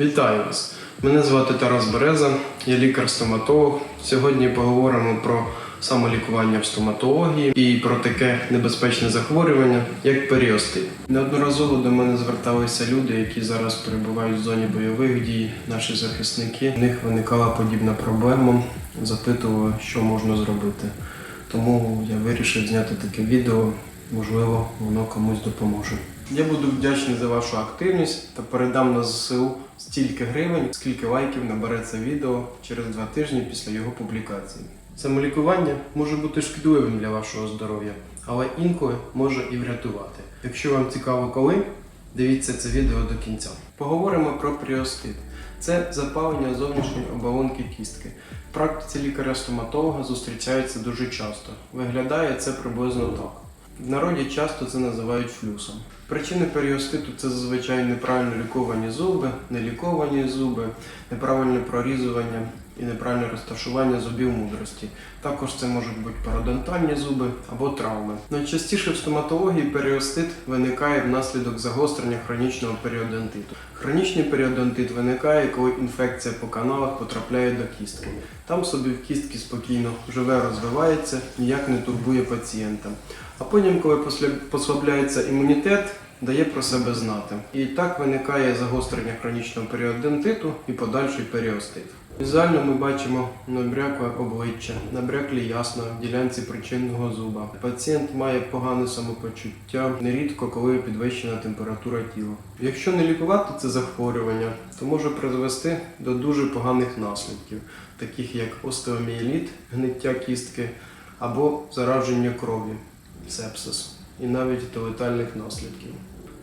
Вітаю вас! Мене звати Тарас Береза, я лікар-стоматолог. Сьогодні поговоримо про самолікування в стоматології і про таке небезпечне захворювання, як періостит. Неодноразово до мене зверталися люди, які зараз перебувають в зоні бойових дій, наші захисники. В них виникала подібна проблема, запитували, що можна зробити. Тому я вирішив зняти таке відео. Можливо, воно комусь допоможе. Я буду вдячний за вашу активність та передам на ЗСУ стільки гривень, скільки лайків набере це відео через два тижні після його публікації. Самолікування може бути шкідливим для вашого здоров'я, але інколи може і врятувати. Якщо вам цікаво коли, дивіться це відео до кінця. Поговоримо про пріостит. Це запалення зовнішньої оболонки кістки. В практиці лікаря-стоматолога зустрічається дуже часто. Виглядає це приблизно так. В народі часто це називають флюсом. Причини періоститу це зазвичай неправильно ліковані зуби, неліковані зуби, неправильне прорізування і неправильне розташування зубів мудрості. Також це можуть бути пародонтальні зуби або травми. Найчастіше в стоматології періостит виникає внаслідок загострення хронічного періодонтиту. Хронічний періодонтит виникає, коли інфекція по каналах потрапляє до кістки. Там собі в кістці спокійно живе, розвивається, ніяк не турбує пацієнта. А потім, коли послабляється імунітет, дає про себе знати. І так виникає загострення хронічного періодонтиту і подальший періостит. Візуально ми бачимо набрякле обличчя, набряклі ясна в ділянці причинного зуба. Пацієнт має погане самопочуття, нерідко коли підвищена температура тіла. Якщо не лікувати це захворювання, то може призвести до дуже поганих наслідків, таких як остеоміеліт, гниття кістки або зараження крові, сепсис і навіть до летальних наслідків.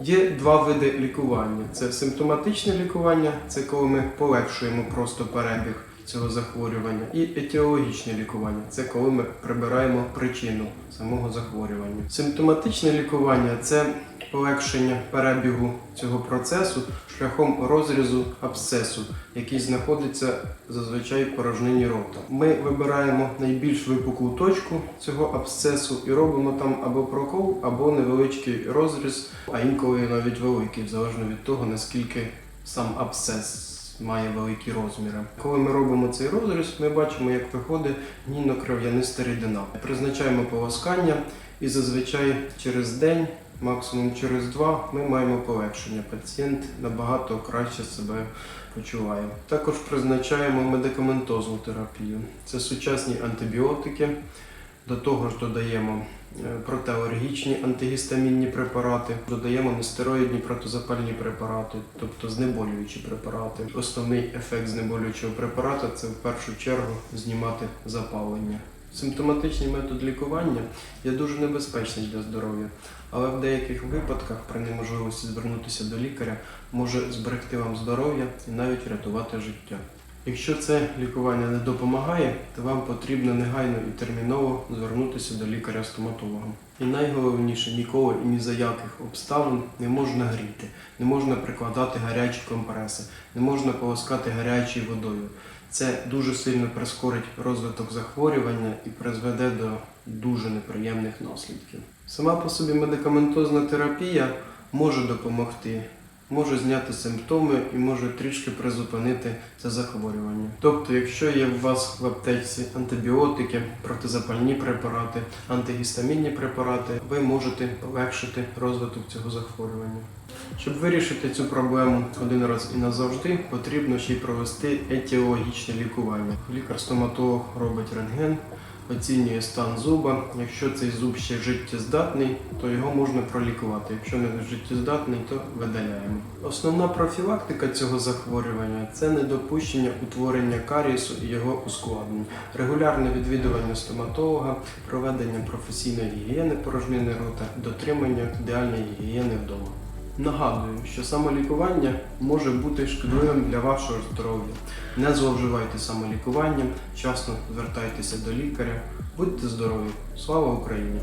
Є два види лікування: це симптоматичне лікування, це коли ми полегшуємо просто перебіг цього захворювання, і етіологічне лікування це коли ми прибираємо причину самого захворювання. Симптоматичне лікування це полегшення перебігу цього процесу шляхом розрізу абсцесу, який знаходиться зазвичай в порожнині рота. Ми вибираємо найбільш випуклу точку цього абсцесу і робимо там або прокол, або невеличкий розріз, а інколи навіть великий, залежно від того, наскільки сам абсцес має великі розміри. Коли ми робимо цей розріз, ми бачимо, як виходить гнійно-кров'яниста рідина. Призначаємо полоскання і зазвичай через день, максимум через два, ми маємо полегшення. Пацієнт набагато краще себе почуває. Також призначаємо медикаментозну терапію. Це сучасні антибіотики. До того ж додаємо е, протиалергічні антигістамінні препарати, додаємо нестероїдні протизапальні препарати, тобто знеболюючі препарати. Основний ефект знеболюючого препарата це в першу чергу знімати запалення. Симптоматичний метод лікування є дуже небезпечний для здоров'я, але в деяких випадках при неможливості звернутися до лікаря може зберегти вам здоров'я і навіть врятувати життя. Якщо це лікування не допомагає, то вам потрібно негайно і терміново звернутися до лікаря-стоматолога. І найголовніше ніколи і ні за яких обставин не можна гріти, не можна прикладати гарячі компреси, не можна полоскати гарячою водою. Це дуже сильно прискорить розвиток захворювання і призведе до дуже неприємних наслідків. Сама по собі медикаментозна терапія може допомогти, може зняти симптоми і може трішки призупинити це захворювання. Тобто, якщо є у вас в аптеці антибіотики, протизапальні препарати, антигістамінні препарати, ви можете полегшити розвиток цього захворювання. Щоб вирішити цю проблему один раз і назавжди, потрібно ще й провести етіологічне лікування. Лікар-стоматолог робить рентген, оцінює стан зуба. Якщо цей зуб ще життєздатний, то його можна пролікувати. Якщо не життєздатний, то видаляємо. Основна профілактика цього захворювання це недопущення утворення карієсу і його ускладнень, регулярне відвідування стоматолога, проведення професійної гігієни порожнини рота, дотримання ідеальної гігієни вдома. Нагадую, що самолікування може бути шкідливим для вашого здоров'я. Не зловживайте самолікуванням, вчасно звертайтеся до лікаря, будьте здорові! Слава Україні!